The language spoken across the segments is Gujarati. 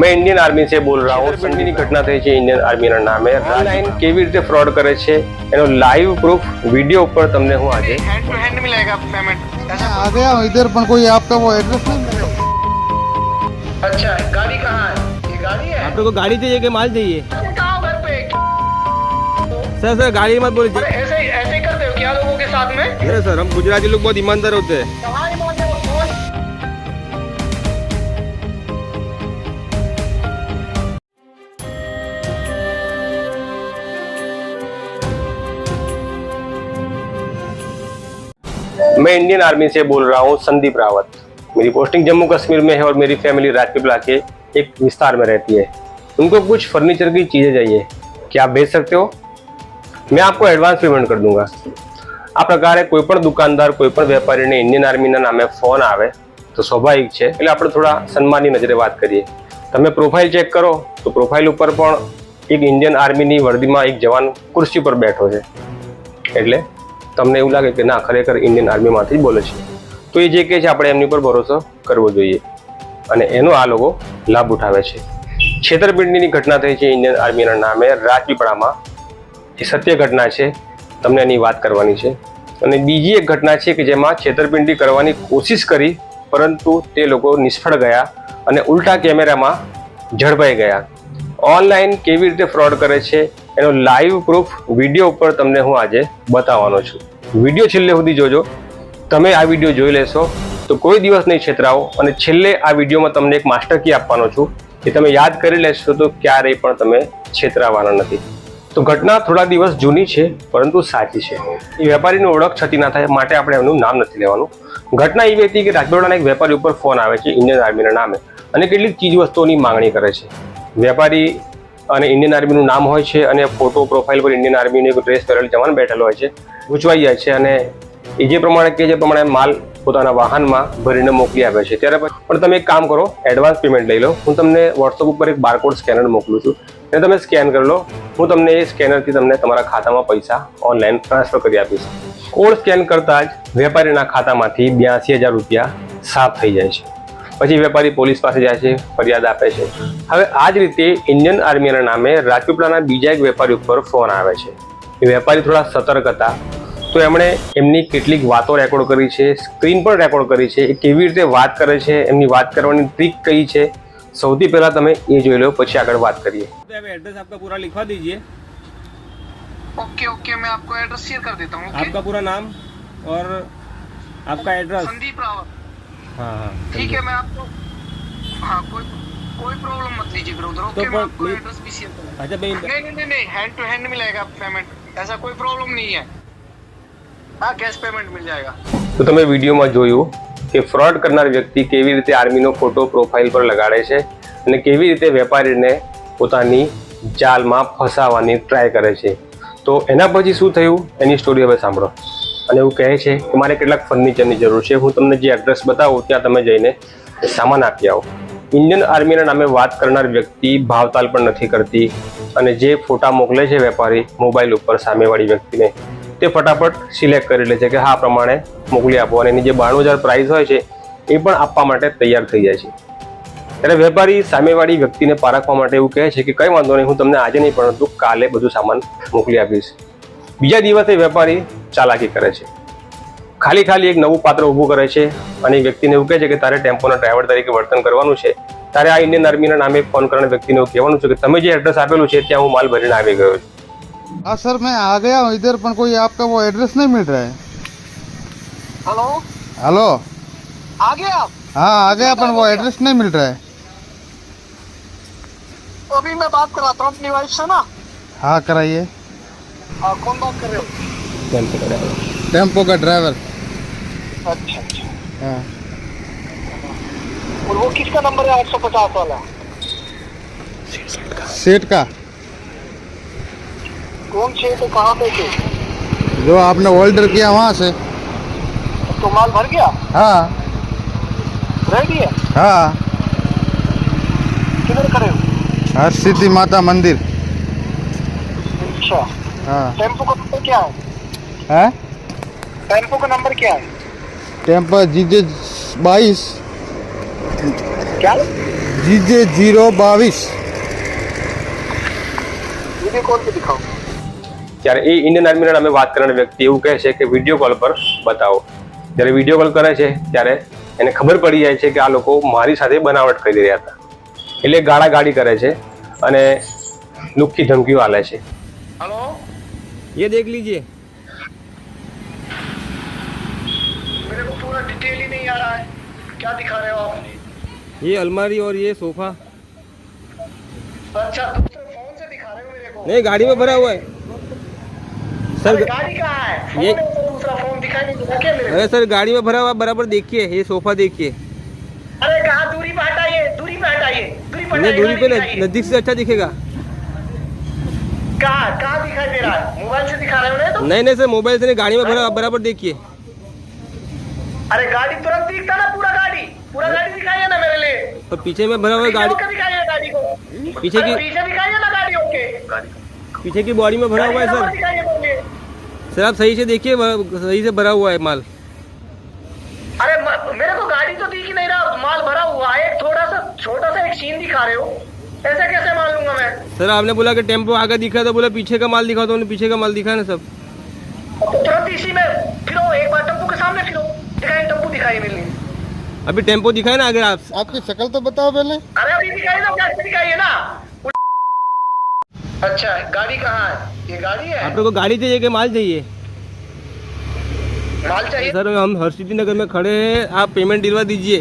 मैं इंडियन आर्मी से बोल रहा हूँ સંડીની ઘટના થઈ છે ઇન્ડિયન આર્મીના नाम है। ऑनलाइन के ફ્રોડ કરે છે એનો લાઈવ પ્રૂફ વિડિયો ઉપર તમને आ गया हूँ इधर पर कोई आपका वो एड्रेस नहीं अच्छा गाड़ी कहाँ है? ये गाड़ी है? आप लोग को गाड़ी चाहिए कि माल चाहिए? घर पे? सर सर गाड़ी मत बोलिए। ऐसे ऐसे करते हो क्या लोगों के साथ में? सर हम गुजराती लोग बहुत ईमानदार होते हैं। मैं इंडियन आर्मी से बोल रहा हूँ संदीप रावत मेरी पोस्टिंग जम्मू कश्मीर में है और मेरी फैमिली राजपीपला के एक विस्तार में रहती है उनको कुछ फर्नीचर की चीज़ें चाहिए क्या आप भेज सकते हो मैं आपको એડવાન્સ પેમેન્ટ કરી દૂંગા આ પ્રકારે કોઈ પણ દુકાનદાર કોઈ પણ વેપારીને ઇન્ડિયન આર્મીના નામે ફોન આવે તો સ્વાભાવિક છે એટલે આપણે થોડા સન્માનની નજરે વાત કરીએ તમે પ્રોફાઇલ ચેક કરો તો પ્રોફાઇલ ઉપર પણ એક ઇન્ડિયન આર્મીની વર્દીમાં એક જવાન ખુરશી પર બેઠો છે એટલે તમને એવું લાગે કે ના, ખરેખર ઇન્ડિયન આર્મીમાંથી જ બોલે છે. તો એ જે કહે છે, આપણે એમની પર ભરોસો કરવો જોઈએ. અને એનો આ લોકો લાભ ઉઠાવે છે. છેતરપિંડીની ઘટના થઈ છે ઇન્ડિયન આર્મીના નામે. રાજપીપળામાં એ સત્ય ઘટના છે. તમને એની વાત કરવાની છે. અને બીજી એક ઘટના છે કે જેમાં છેતરપિંડી કરવાની કોશિશ કરી, પરંતુ તે લોકો નિષ્ફળ ગયા અને ઉલટા કેમેરામાં ઝડપાઈ ગયા. ઓનલાઈન કેવી રીતે ફ્રોડ કરે છે, એનો લાઈવ પ્રૂફ વીડિયો ઉપર તમને હું આજે બતાવવાનો છું. વીડિયો છેલ્લે સુધી જોજો. તમે આ વીડિયો જોઈ લેશો, તો કોઈ દિવસ નહીં છેતરાવો. અને છેલ્લે આ વિડીયોમાં તમને એક માસ્ટર કી આપવાનો છું, કે તમે યાદ કરી લેશો તો ક્યારેય પણ તમે છેતરાવાના નથી. તો ઘટના થોડા દિવસ જૂની છે, પરંતુ સાચી છે. એ વેપારીની ઓળખ છતી ના થાય, માટે આપણે એમનું નામ નથી લેવાનું. ઘટના એવી હતી કે રાજપીપળાના એક વેપારી ઉપર ફોન આવે છે, ઇન્ડિયન આર્મીના નામે. અને કેટલીક ચીજ વસ્તુઓની માંગણી કરે છે. વેપારી અને ઇન્ડિયન આર્મીનું નામ હોય છે અને ફોટો પ્રોફાઇલ પર ઇન્ડિયન આર્મીનો એક ડ્રેસ પહેરેલો જવાન બેઠેલો હોય છે. ગૂંચવાઈ જાય છે અને એ જે પ્રમાણે કે જે પ્રમાણે માલ પોતાના વાહનમાં ભરીને મોકલી આપે છે. ત્યારે પણ તમે એક કામ કરો એડવાન્સ પેમેન્ટ લઈ લો. હું તમને વોટ્સઅપ ઉપર એક બારકોડ સ્કેનર મોકલું છું. અને તમે સ્કેન કરી લો. હું તમને એ સ્કેનરથી તમને તમારા ખાતામાં પૈસા ઓનલાઈન ટ્રાન્સફર કરી આપીશ. કોડ સ્કેન કરતાં જ વેપારીના ખાતામાંથી બ્યાસી હજાર રૂપિયા સાફ થઈ જાય છે. પછી વેપારી પોલીસ પાસે જાય છે ફરિયાદ આપે છે હવે આ જ રીતે ઇન્ડિયન આર્મીના નામે રાજપીપળાના બીજા એક વેપારી ઉપર ફોન આવે છે એ વેપારી થોડા સતર્ક હતા તો એમણે એમની કેટલીક વાતો રેકોર્ડ કરી છે સ્ક્રીન પર રેકોર્ડ કરી છે એ કેવી રીતે વાત કરે છે એમની વાત કરવાની ટ્રીક કઈ છે સૌથી પહેલા તમે એ જોઈ લો પછી આગળ વાત કરીએ तो आप एड्रेस आपका पूरा लिखवा दीजिए ओके ओके मैं आपको एड्रेस शेयर कर देता हूँ ओके आपका पूरा नाम और आपका एड्रेस संदीप रावत हाँ हाँ ठीक है मैं आपको हाँ कोई कोई प्रॉब्लम मत लीजिए फिर उधर ओके तो मैं पर- आपको मैं- एड्रेस भी शेयर कर अच्छा भाई नहीं नहीं नहीं नहीं हैंड टू हैंड मिलेगा पेमेंट ऐसा कोई प्रॉब्लम नहीं है हाँ कैश पेमेंट मिल जाएगा તો તમે વિડીયોમાં જોયું કે ફ્રોડ કરનાર વ્યક્તિ કેવી રીતે આર્મીનો ફોટો પ્રોફાઇલ પર લગાડે છે અને કેવી રીતે વેપારીને પોતાની જાલમાં ફસાવવાની ટ્રાય કરે છે તો એના પછી શું થયું એની સ્ટોરી હવે સાંભળો અને એવું કહે છે કે મારે કેટલાક ફર્નિચરની જરૂર છે. હું તમને જે એડ્રેસ બતાવું, ત્યાં તમે જઈને સામાન આપી આવો. ઇન્ડિયન આર્મીના નામે વાત કરનાર વ્યક્તિ ભાવતાલ પણ નથી કરતી અને જે ફોટા મોકલે છે વેપારી મોબાઈલ ઉપર સામેવાળી વ્યક્તિને, તે ફટાફટ સિલેક્ટ કરી લે છે કે હા પ્રમાણે મોકલી આપો. અને એની જે બાણું હજાર પ્રાઇસ હોય છે, એ પણ આપવા માટે તૈયાર થઈ જાય છે. ત્યારે વેપારી સામેવાળી વ્યક્તિને પારખવા માટે એવું કહે છે કે કંઈ વાંધો નહીં, હું તમને આજે નહીં, પરંતુ કાલે બધું સામાન મોકલી આપીશ. બીજા દિવસે વેપારી ચાલાકી કરે છે ખાલી ખાલી એક નવું પાત્ર ઊભું કરે છે અને એ વ્યક્તિને એવું કહે છે કે તારે ટેમ્પોના ડ્રાઈવર તરીકે વર્તન કરવાનું છે તારે આ ઇન્ડિયન આર્મીના નામે ફોન કરનાર વ્યક્તિને એવું કહેવાનું છે કે તમે જે એડ્રેસ આપેલું છે ત્યાં હું માલ ભરીને આવી ગયો છું हाँ सर मैं आ गया हूँ इधर पर कोई आपका वो एड्रेस नहीं मिल रहा है हेलो हेलो आ गए आप हाँ आ गया पर वो एड्रेस नहीं मिल रहा है तो अभी मैं बात कराता हूँ अपनी वाइफ से ना हाँ कराइए हाँ कौन बात कर रहे हो टेंपो का ड्राइवर अच्छा अच्छा। हाँ। और वो किसका नंबर है आठ सौ पचास वाला? सेठ का। कौन छे तो कहाँ पे थे? जो आपने ऑर्डर किया वहाँ से। तो माल भर गया? हाँ। रेडी है हाँ। किधर करे हो? हर सिद्धि माता मंदिर। अच्छा। हाँ। टेंपो का नंबर क्या है? है टेम्पो का नंबर क्या है टेम्पो जी जे बाईस क्या जीजे जीरो बाईस वीडियो कॉल पे दिखाओ ત્યારે એ ઇન્ડિયન આર્મીના નામે વાત કરનાર વ્યક્તિ એવું કહે છે કે વિડીયો કોલ પર બતાવો જ્યારે વિડીયો કોલ કરે છે ત્યારે એને ખબર પડી જાય છે કે આ લોકો મારી સાથે બનાવટ કરી રહ્યા હતા એટલે ગાળા ગાડી કરે છે અને લુખ્ખી ધમકીઓ આલે છે हेलो ये देख लीजिए आ रहा है? क्या दिखा रहे हो आप? ये अलमारी और ये सोफा। अच्छा दूसरे फ़ोन से दिखा रहे हो मेरे को? नहीं गाड़ी में भरा हुआ है। सर गाड़ी कहाँ है? ये- तो दूसरा फ़ोन दिखाई नहीं देता क्या मेरे अरे सर गाड़ी में भरा हुआ बराबर देखिए ये सोफा देखिए। अरे कहाँ दूरी पे हटाइए दूरी पे हटाइए दूरी पे नहीं दूरी पे। नज़दीक से अच्छा दिखेगा। कहाँ कहाँ दिखाई दे रहा है? मोबाइल से दिखा रहे हो ना तो? नहीं नहीं सर मोबाइल से नहीं गाड़ी में भरा हुआ बराबर देखिए। अरे गाड़ी तुरंत दिखता ना पूरा गाड़ी। पूरा गाड़ी दिखाइए ना मेरे लिए। और पीछे में भरा हुआ गाड़ी दिखाइए गाड़ी को? पीछे की पीछे दिखाइए ना गाड़ी होके। पीछे की बॉडी में भरा हुआ है सर। सर आप सही से देखिए सही से भरा हुआ है माल। अरे मेरे को गाड़ी तो दिख ही नहीं रहा माल भरा हुआ है। एक थोड़ा सा छोटा सा एक सीन दिखा रहे हो। ऐसे कैसे मान लूँगा मैं? सर आपने बोला कि टेंपो आगे दिखा तो बोला पीछे का माल दिखा तो पीछे का माल दिखा ना सब। तो तुरंत इसी में फिरो एक बार टेंपो के सामने फिरो। टप्पू दिखाइए मेरे अभी टेंपो दिखाए ना आगे आप आपकी शक्ल तो बताओ पहले। अरे अभी दिखाइए ना कैसे दिखाइए ना। अच्छा गाड़ी कहाँ है? ये गाड़ी है? आप लोग को गाड़ी चाहिए कि माल चाहिए? माल चाहिए? सर हम हरसिद्धि नगर में खड़े हैं आप पेमेंट दिलवा दीजिए।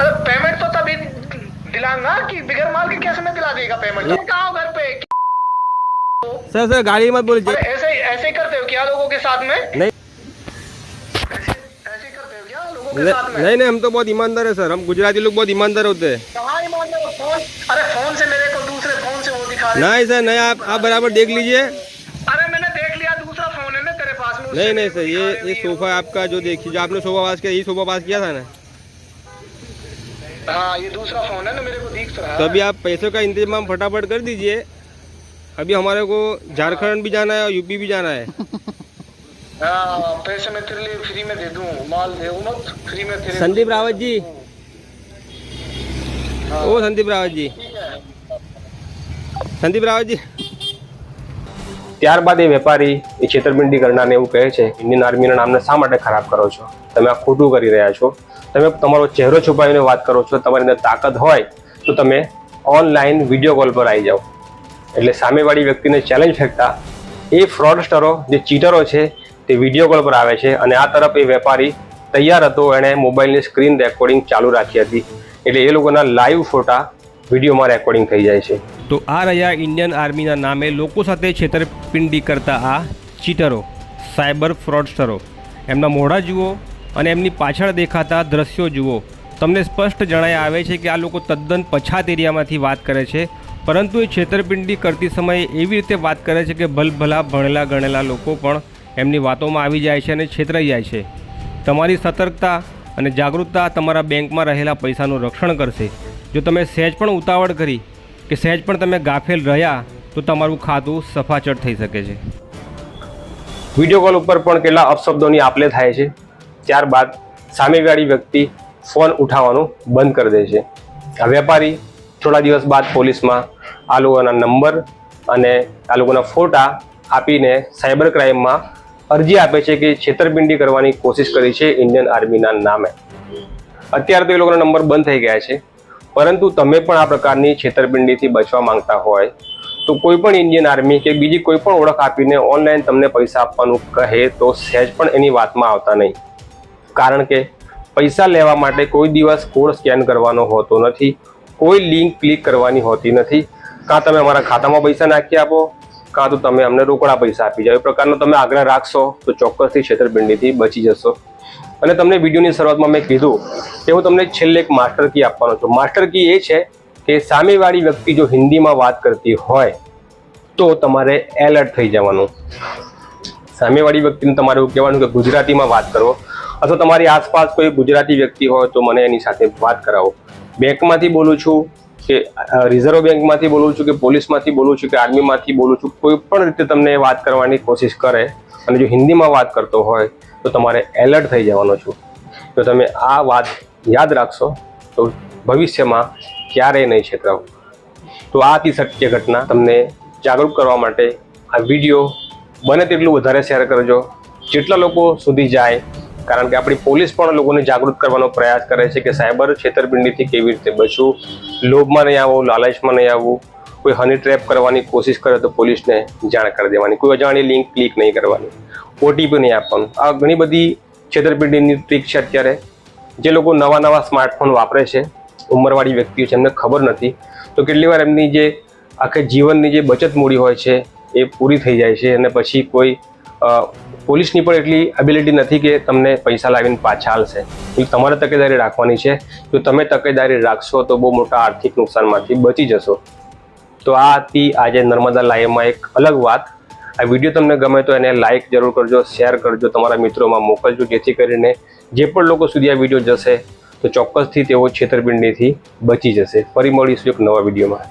अरे पेमेंट तो तभी दिलाऊँगा कि बिगर माल के कैसे में दिला देगा पेमेंट कहाँ हो घर पे? सर सर गाड़ी मत बोलिए। ऐसे ऐसे ही करते हो क्या लोगों के साथ में? नहीं ऐसे ऐसे ही करते हो क्या लोगों के नहीं नहीं हम तो बहुत ईमानदार है सर। हम गुजराती लोग बहुत ईमानदार होते हैं। कहाँ ईमानदार? फ़ोन? अरे फ़ोन से मेरे को दूसरे फ़ोन से वो दिखा नहीं सर नहीं आप आप बराबर देख लीजिए। अरे मैंने देख लिया दूसरा फ़ोन है ना तेरे पास में नहीं नहीं सर ये ये सोफा आपका जो देखिए जो आपने सोफा पास किया यही सोफा पास किया था ना? हाँ ये दूसरा फ़ोन है ना मेरे को दिख रहा है। तो अभी आप पैसों का इंतज़ाम फटाफट कर दीजिए। अभी हमारे को झारखंड भी जाना है और यूपी भी जाना है। हाँ पैसे मैं तेरे लिए फ्री में दे दूँ माल दे मत फ्री में तेरे संदीप रावत जी ओ संदीप रावत जी ठीक है संदीप रावत जी ત્યારબાદ એ વેપારી એ છેતરપિંડી કરનારને એવું કહે છે ઇન્ડિયન આર્મીના નામને શા માટે ખરાબ કરો છો તમે આ ખોટું કરી રહ્યા છો તમે તમારો ચહેરો છુપાવીને વાત કરો છો તમારી અંદર તાકાત હોય તો તમે ઓનલાઈન વિડીયો કોલ પર આવી જાઓ એટલે સામેવાળી વ્યક્તિને ચેલેન્જ ફેંકતા એ ફ્રોડસ્ટરો જે ચીટરો છે તે વીડિયો કોલ પર આવે છે અને આ તરફ એ વેપારી તૈયાર હતો. એણે મોબાઈલની સ્ક્રીન રેકોર્ડિંગ ચાલુ રાખી હતી. એટલે એ લોકોના લાઈવ ફોટા વિડીયોમાં રેકોર્ડિંગ થઈ જાય છે. તો આ રહ્યા ઇન્ડિયન આર્મીના નામે લોકો સાથે છેતરપિંડી કરતા આ ચીટરો સાયબર ફ્રોડસ્ટરો એમના મોઢા જુઓ અને એમની પાછળ દેખાતા દ્રશ્યો જુઓ. તમને સ્પષ્ટ જણાય આવે છે કે આ લોકો તદ્દન પછાત એરિયામાંથી વાત કરે છે, પરંતુ એ છેતરપિંડી કરતી સમયે એવી રીતે વાત કરે છે કે ભલભલા ભણેલા ગણેલા લોકો પણ એમની વાતોમાં આવી જાય છે અને છેતરાઈ જાય છે. તમારી સતર્કતા અને જાગૃતતા તમારા બેંકમાં રહેલા પૈસાનું રક્ષણ કરશે. જો તમે સહેજ પણ ઉતાવળ કરી કે સહેજ પણ તમે ગાફેલ રહ્યા, તો તમારું ખાતું સફાચટ થઈ શકે છે. વીડિયો કોલ ઉપર પણ કેટલા અપશબ્દોની આપલે થાય છે. ત્યારબાદ સામેવાળી વ્યક્તિ ફોન ઉઠાવવાનું બંધ કરી દે છે. આ વેપારી થોડા દિવસ બાદ પોલીસમાં આ લોકોના નંબર અને આ લોકોના ફોટા આપીને સાયબર ક્રાઇમમાં અરજી આપે છે કે છેતરપિંડી કરવાની કોશિશ કરી છે ઇન્ડિયન આર્મીના નામે. અત્યારે તો એ લોકોના નંબર બંધ થઈ ગયા છે. પરંતુ તમે પણ આ પ્રકારની છેતરપિંડીથી બચવા માંગતા હોય, તો કોઈ પણ ઇન્ડિયન આર્મી કે બીજી કોઈ પણ ઓળખ આપીને ઓનલાઈન તમને પૈસા આપવાનું કહે તો સહેજ પણ એની વાતમાં આવતા નહીં. કારણ કે પૈસા લેવા માટે કોઈ દિવસ કોડ સ્કેન કરવાનો હોતો નથી, કોઈ લિંક ક્લિક કરવાની હોતી નથી. કાં તમે અમારા ખાતામાં પૈસા નાખી આપો? કાં તો તમે અમને રોકડા પૈસા આપી જાઓ. એ પ્રકારનો તમે આગ્રહ રાખશો તો ચોક્કસથી છેતરપિંડીથી બચી જશો. અને તમને વિડીયોની શરૂઆતમાં મેં કીધું કે હું તમને છેલ્લે એક માસ્ટર કી આપવાનો છું. માસ્ટર કી એ છે કે સામેવાળી વ્યક્તિ જો હિન્દીમાં વાત કરતી હોય તો તમારે એલર્ટ થઈ જવાનું. સામેવાળી વ્યક્તિને તમારે એવું કહેવાનું કે ગુજરાતીમાં વાત કરો. અથવા તમારી આસપાસ કોઈ ગુજરાતી વ્યક્તિ હોય તો મને એની સાથે વાત કરાવો. બેંકમાંથી બોલું છું કે રિઝર્વ બેંકમાંથી બોલું છું કે, પોલીસમાંથી બોલું છું કે, આર્મીમાંથી બોલું છું, કોઈ પણ રીતે તમને વાત કરવાની કોશિશ કરે અને જો હિન્દીમાં વાત કરતો હોય, તો તમારે એલર્ટ થઈ જવાનો છું. જો તમે આ વાત યાદ રાખશો, તો ભવિષ્યમાં ક્યારેય નહીં છેતરાવ. તો આ સત્ય ઘટના. તમને જાગૃત કરવા માટે આ વીડિયો બને તેટલું વધારે શેર કરજો. જેટલા લોકો સુધી જાય કારણ કે આપણી પોલીસ પણ લોકોને જાગૃત કરવાનો પ્રયાસ કરે છે કે સાયબર છેતરપિંડીથી કેવી રીતે બચવું? લોભમાં નહીં આવવું, લાલચમાં નહીં આવવું? કોઈ હની ટ્રેપ કરવાની કોશિશ કરે તો પોલીસને જાણ કરી દેવાની. કોઈ અજાણી લિંક ક્લિક નહીં કરવાની. ઓટીપી નહીં આપવાનું. આ ઘણી બધી છેતરપિંડીની ટ્રીક છે અત્યારે. જે લોકો નવા નવા સ્માર્ટફોન વાપરે છે, ઉંમરવાળી વ્યક્તિઓ છે, એમને ખબર નથી. તો કેટલી વાર એમની જે આખે જીવનની જે બચત મૂડી હોય છે, એ પૂરી થઈ જાય છે અને પછી કોઈ પોલીસની પણ એટલી એબિલિટી નથી કે તમને પૈસા લાવીને પાછા હાલશે એટલે તમારે તકેદારી રાખવાની છે. જો તમે તકેદારી રાખશો તો બહુ મોટા આર્થિક નુકસાનમાંથી બચી જશો. તો આ હતી આજે નર્મદા લાઈવમાં એક અલગ વાત. આ વીડિયો તમને ગમે તો એને લાઇક જરૂર કરજો શેર કરજો, તમારા મિત્રોમાં મોકલજો, જેથી કરીને જે પણ લોકો સુધી આ વીડિયો જશે તો ચોક્કસથી તેઓ છેતરપિંડીથી બચી જશે. ફરી મળીશું એક નવા વિડીયોમાં.